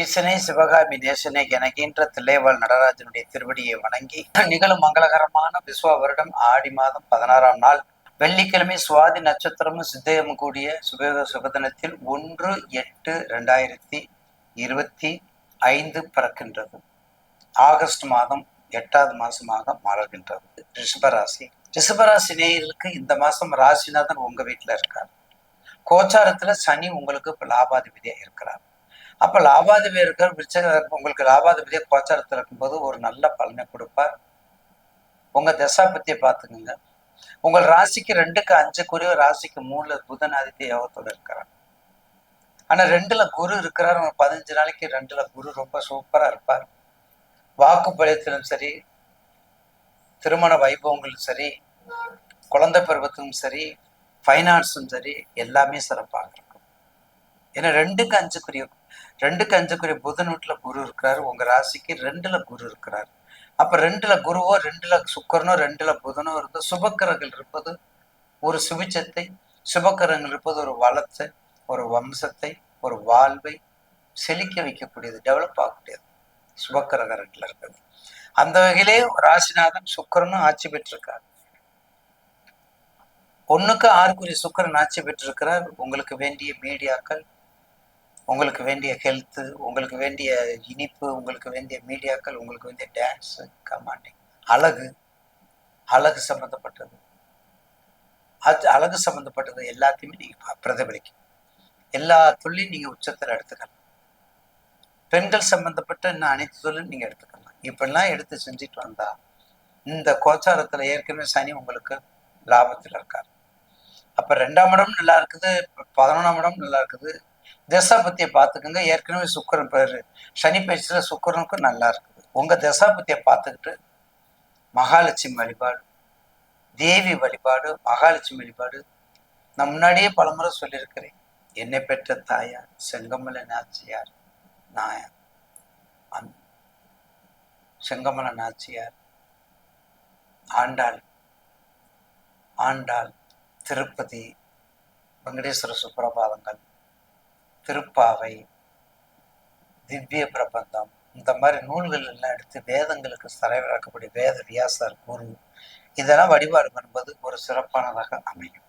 ஈசனே சிவகாமி நேசனே எனக்கின்ற தில்லைவாழ் நடராஜனுடைய திருவடியை வணங்கி நிகழும் மங்களகரமான விஸ்வ வருடம் ஆடி மாதம் பதினாறாம் நாள். வெள்ளிக்கிழமை சுவாதி நட்சத்திரமும் சித்தயமும் கூடிய சுபயோக சுபதினத்தில் ஒன்று எட்டு ரெண்டாயிரத்தி இருபத்தி ஐந்து பிறக்கின்றது. ஆகஸ்ட் மாதம் எட்டாவது மாசமாக மாறுகின்றது. ரிஷபராசி. ரிஷபராசி நேயர்களுக்கு இந்த மாசம் ராசிநாதன் உங்க வீட்டுல இருக்கார். கோச்சாரத்துல சனி உங்களுக்கு இப்ப லாபாதிபதியா இருக்கிறார். அப்ப லாபாதிபதி இருக்கிற விருச்சக உங்களுக்கு லாபாதிபதியா கோச்சாரத்தில் இருக்கும்போது ஒரு நல்ல பலனை கொடுப்பார். உங்க தசாபத்தியை பார்த்துக்குங்க. உங்கள் ராசிக்கு ரெண்டுக்கு அஞ்சுக்குரிய ராசிக்கு மூணுல புதன் ஆதித்ய யோகத்தோட இருக்கிறார். ஆனா ரெண்டுல குரு இருக்கிறார். ஒரு பதினஞ்சு நாளைக்கு ரெண்டுல குரு ரொம்ப சூப்பரா இருப்பார். வாக்கு பலியத்திலும் சரி திருமண வைபவங்களும் சரி குழந்தை பருவத்தும் சரி ஃபைனான்ஸும் சரி எல்லாமே சிறப்பாக இருக்கும். ஏன்னா ரெண்டுக்கு அஞ்சுக்குரிய ரெண்டுக்கு அஞ்சுக்குரிய புதன் வீட்டுல குரு இருக்கிறாரு. உங்கள் ராசிக்கு ரெண்டில் குரு இருக்கிறார். அப்போ ரெண்டில் குருவோ ரெண்டில் சுக்கரனோ ரெண்டில் புதனோ இருந்து சுபக்கரங்கள் இருப்பது ஒரு சுபிச்சத்தை சுபக்கரங்கள் இருப்பது ஒரு வளத்தை ஒரு வம்சத்தை ஒரு வாழ்வை செழிக்க வைக்கக்கூடியது டெவலப் ஆகக்கூடியது. சுபக்கரகரத்துல இருக்குது அந்த வகையிலே ராசிநாதன் சுக்கரனும் ஆட்சி பெற்றிருக்கார். ஒன்றுக்கு ஆறுக்குரிய சுக்கரன் ஆட்சி பெற்றிருக்கிறார். உங்களுக்கு வேண்டிய மீடியாக்கள் உங்களுக்கு வேண்டிய ஹெல்த்து உங்களுக்கு வேண்டிய இனிப்பு உங்களுக்கு வேண்டிய மீடியாக்கள் உங்களுக்கு வேண்டிய டான்ஸு கமாண்டிங் அழகு அழகு சம்மந்தப்பட்டது அது அழகு சம்மந்தப்பட்டது எல்லாத்தையுமே நீங்கள் பிரதிபலிக்கும். எல்லா தொழிலையும் நீங்கள் உச்சத்தில் எடுத்துக்கலாம். பெண்கள் சம்மந்தப்பட்ட இன்னும் அனைத்து தொழிலும் நீங்கள் எடுத்துக்கலாம். இப்படிலாம் எடுத்து செஞ்சுட்டு வந்தால் இந்த கோச்சாரத்தில் ஏற்கனவே சனி உங்களுக்கு லாபத்தில் இருக்கார். அப்போ ரெண்டாம் இடம் நல்லா இருக்குது பதினொன்றாம் இடம் நல்லா இருக்குது. தசாபத்தியை பார்த்துக்குங்க. ஏற்கனவே சுக்கரன் பேர் சனி பயிற்சியில் சுக்கரனுக்கும் நல்லா இருக்குது. உங்கள் தசாபத்தியை பார்த்துக்கிட்டு மகாலட்சுமி வழிபாடு தேவி வழிபாடு மகாலட்சுமி வழிபாடு நான் முன்னாடியே பலமுறை சொல்லியிருக்கிறேன். என்னை பெற்ற தாயார் செங்கமல நாச்சியார் நான் அந் செங்கமல நாச்சியார் ஆண்டாள் ஆண்டாள் திருப்பதி வெங்கடேஸ்வர சுப்பிரபாதங்கள். திருப்பாவை திவ்ய பிரபந்தம் இந்த மாதிரி நூல்கள் எல்லாம் எடுத்து வேதங்களுக்கு தலைவராக்கக்கூடிய வேத வியாசர் குரு இதெல்லாம் வழிபாடு என்பது ஒரு சிறப்பானதாக அமையும்.